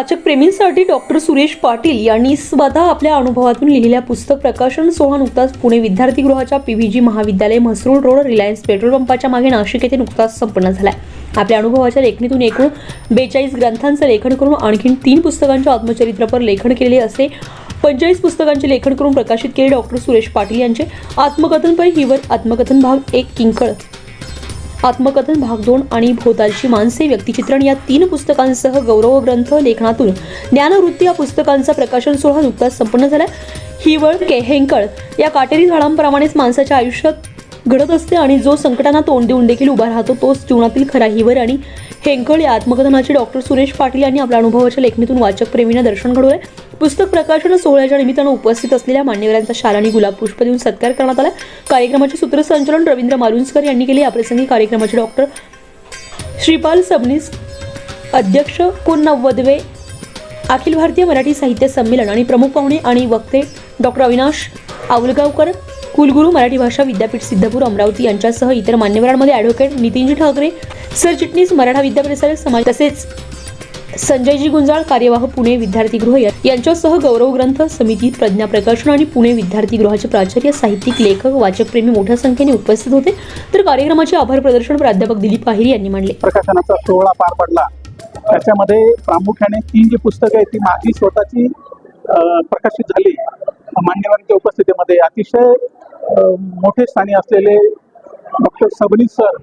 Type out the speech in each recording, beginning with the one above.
वाचक प्रेमींसाठी डॉक्टर सुरेश पाटील यांनी स्वतः आपल्या अनुभवातून लिहिलेल्या पुस्तक प्रकाशन सोहळा नुकताच पुणे विद्यार्थीगृहाच्या पीव्हीजी महाविद्यालय म्हसरूळ रोड रिलायन्स पेट्रोल पंपाच्या मागे नाशिक येथे नुकताच संपन्न झाला आपल्या अनुभवाच्या लेखणीतून एकूण बेचाळीस ग्रंथांचं लेखन करून आणखीन तीन पुस्तकांच्या आत्मचरित्रपर लेखन केलेले असे पंचेचाळीस पुस्तकांचे लेखन करून प्रकाशित केले डॉक्टर सुरेश पाटील यांचे आत्मकथनपर हिवर आत्मकथन भाग एक किंकळ. आत्मकथन भाग दोन आणि भोवतालची माणसे व्यक्तिचित्रण या तीन पुस्तकांसह गौरव ग्रंथ लेखनातून ज्ञानवृत्ती या पुस्तकांचा प्रकाशन सोहळा नुकताच संपन्न झाला हिवळ केहेंकळ या काटेरी झाडांप्रमाणेच माणसाच्या आयुष्यात घडत असते आणि जो संकटांना तोंड देऊन देखील उभा राहतो तोच जीवनातील खरा हिवर आणि हेंकळ या आत्मकथनाचे डॉक्टर सुरेश पाटील यांनी आपल्या अनुभवाच्या लेखणीतून वाचक प्रेमींना दर्शन घडवले. पुस्तक प्रकाशन सोहळ्याच्या निमित्तानं उपस्थित असलेल्या मान्यवरांचा शालानी गुलाब पुष्प देऊन सत्कार करण्यात आला. कार्यक्रमाचे सूत्रसंचालन रवींद्र मालुंजकर यांनी केले. याप्रसंगी कार्यक्रमाचे डॉक्टर श्रीपाल सबनीस अध्यक्ष पुनवदवे नव्वदवे अखिल भारतीय मराठी साहित्य संमेलन आणि प्रमुख पाहुणे आणि वक्ते डॉक्टर अविनाश आवलगावकर कुलगुरू मराठी भाषा विद्यापीठ सिद्धपूर अमरावती यांच्यासह इतर मान्यवरांमध्ये ॲडव्होकेट नितीनजी ठाकरे सरचिटणीस मराठा विद्याप्रसारक समाज तसेच संजयजी गुंजाळ कार्यवाह पुणे विद्यार्थीगृह यांच्यासह गौरव ग्रंथ समिती प्रज्ञा प्रकाशन आणि पुणे विद्यार्थीगृहाचे प्राचार्य साहित्यिक लेखक वाचकप्रेमी मोठ्या संख्येने उपस्थित होते. तर कार्यक्रमाचे आभार प्रदर्शन प्राध्यापक दिलीप आहिर यांनी मांडले. प्रकाशनाचा सोहळा पार पडला. त्याच्यामध्ये प्रामुख्याने तीन जी पुस्तकं आहेत ती माझी स्वतःची प्रकाशित झाली. मान्यवरांच्या उपस्थितीमध्ये. अतिशय मोठे स्थानी असलेले डॉक्टर सबनीस सर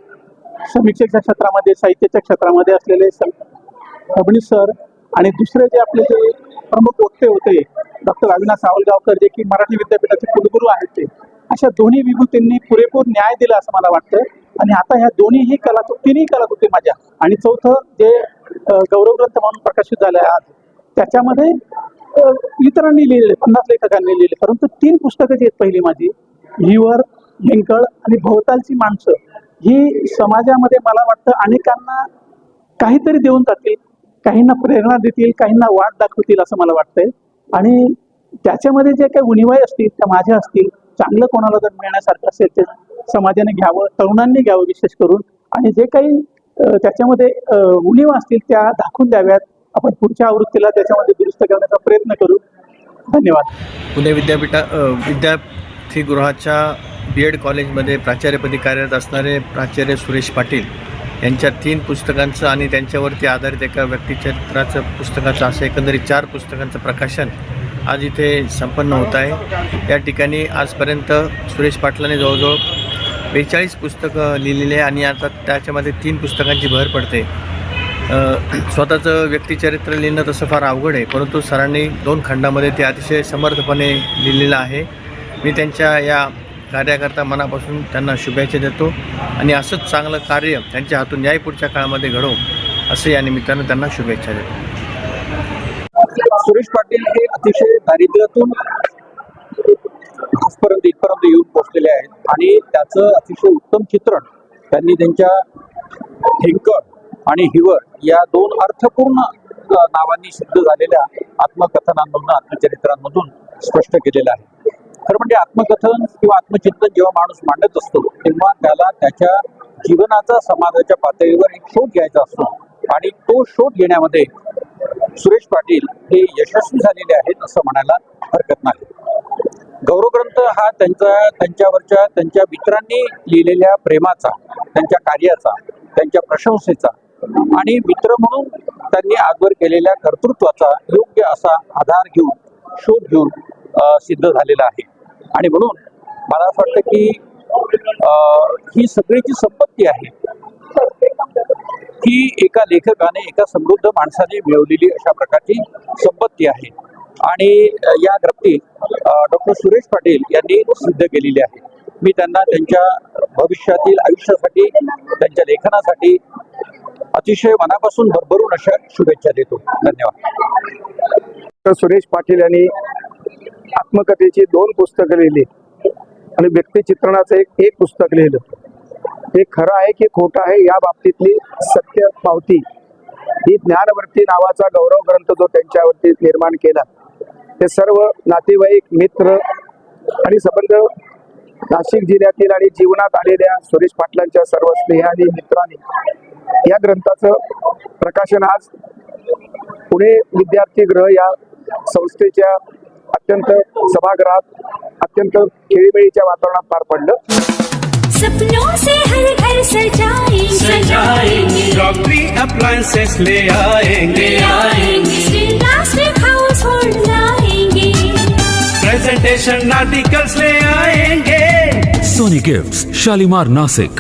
समीक्षेच्या क्षेत्रामध्ये साहित्याच्या क्षेत्रामध्ये असलेले सबनीस सर आणि दुसरे जे आपले जे प्रमुख वक्ते होते डॉक्टर अविनाश सावलगावकर जे की मराठी विद्यापीठाचे कुलगुरू आहेत ते अशा दोन्ही विभूतींनी पुरेपूर न्याय दिला असं मला वाटतं. आणि आता ह्या दोन्हीही कलाकृती तिन्ही कलाकृती माझ्या. आणि चौथं जे गौरवग्रंथ गौरव ग्रंथ म्हणून प्रकाशित झालं आहे आज त्याच्यामध्ये इतरांनी लिहिलेले पन्नास लेखकांनी लिहिले परंतु तीन पुस्तकं जी आहेत पहिली माझी हिवर हिंकळ आणि भोवतालची माणसं ही समाजामध्ये मला वाटतं अनेकांना काहीतरी देऊन जातील काहींना प्रेरणा देतील काहींना वाट दाखवतील असं मला वाटतंय. आणि त्याच्यामध्ये जे काही उणिवाई असतील त्या माझ्या असतील चांगलं कोणाला जर मिळण्यासारखं असेल ते समाजाने घ्यावं तरुणांनी घ्यावं विशेष करून. आणि जे काही त्याच्यामध्ये अ, उणिवा असतील त्या दाखवून द्याव्यात. आपण पुढच्या आवृत्तीला त्याच्यामध्ये दुरुस्त करण्याचा प्रयत्न करू. धन्यवाद. पुणे विद्यापीठा विद्या अतिथीगृहाच्या बी एड कॉलेजमध्ये प्राचार्यपदी कार्यरत असणारे प्राचार्य सुरेश पाटील यांच्या तीन पुस्तकांचं आणि त्यांच्यावरती आधारित एका व्यक्तिचरित्राचं पुस्तकाचं असं एकंदरीत चार पुस्तकांचं प्रकाशन आज इथे संपन्न होत आहे. या ठिकाणी आजपर्यंत सुरेश पाटलाने जवळजवळ बेचाळीस पुस्तकं लिहिलेली आहे आणि आता त्याच्यामध्ये तीन पुस्तकांची भर पडते. स्वतःचं व्यक्तिचरित्र लिहिणं तसं फार अवघड आहे परंतु सरांनी दोन खंडामध्ये ते अतिशय समर्थपणे लिहिलेलं आहे. मी त्यांच्या या कार्याकरता मनापासून त्यांना शुभेच्छा देतो आणि असंच चांगलं कार्य त्यांच्या हातून याही पुढच्या काळामध्ये घडो असं या निमित्तानं त्यांना शुभेच्छा देतो. सुरेश पाटील हे अतिशय दारिद्र्यातून आजपर्यंत इथपर्यंत येऊन पोहोचलेले आहेत आणि त्याचं अतिशय उत्तम चित्रण त्यांनी त्यांच्या हेंकळ आणि हिवर या दोन अर्थपूर्ण नावांनी सिद्ध झालेल्या आत्मकथनांमधून आत्मचरित्रांमधून स्पष्ट केलेलं आहे. खरं म्हणजे आत्मकथन किंवा आत्मचिंतन जेव्हा माणूस मांडत असतो तेव्हा त्याला त्याच्या जीवनाचा समाजाच्या पातळीवर एक शोध घ्यायचा असतो. आणि तो शोध घेण्यामध्ये सुरेश पाटील हे यशस्वी झालेले आहेत असं म्हणायला हरकत नाही. गौरवग्रंथ हा त्यांचा त्यांच्यावरच्या त्यांच्या मित्रांनी लिहिलेल्या प्रेमाचा त्यांच्या कार्याचा त्यांच्या प्रशंसेचा आणि मित्र म्हणून त्यांनी आजवर केलेल्या कर्तृत्वाचा योग्य असा आधार घेऊन शोध घेऊन सिद्ध झालेला आहे. आणि म्हणून मला असं वाटतं की ही सगळी जी संपत्ती आहे ही एका लेखकाने एका समृद्ध माणसाने मिळवलेली अशा प्रकारची संपत्ती आहे. आणि या ग्रंथी डॉक्टर सुरेश पाटील यांनी सिद्ध केलेली आहे. मी त्यांना त्यांच्या भविष्यातील आयुष्यासाठी त्यांच्या लेखनासाठी अतिशय मनापासून भरभरून अशा शुभेच्छा देतो. धन्यवाद. डॉक्टर सुरेश पाटील यांनी आत्मकथेची दोन पुस्तकं लिहिली. आणि व्यक्तिचित्रणाचं एक एक पुस्तक लिहिलं. हे खरं आहे की खोटं आहे? या बाबतीतली सत्य पावती. ही ज्ञानवर्ती नावाचा गौरव ग्रंथ जो त्यांच्यावरती निर्माण केला. ते सर्व नातेवाईक मित्र आणि संबंध नाशिक जिल्ह्यातील आणि जीवनात आलेल्या सुरेश पाटलांच्या सर्व स्नेहानी मित्रांनी या ग्रंथाचं प्रकाशन आज पुणे विद्यार्थी ग्रह या संस्थेच्या अत्यंत सभागृहात अत्यंत खेळीमेळीच्या वातावरणात पार पडलं. सपनों से हर घर सजाएँगे. सजाएँगे. क्रॉकरी अप्लायंसेस ले आएँगे. आएँगे. हाउस होल्ड लाएँगे. प्रेजेंटेशन आर्टिकल्स ले आएँगे. Sony Gifts, Shalimar Nasik.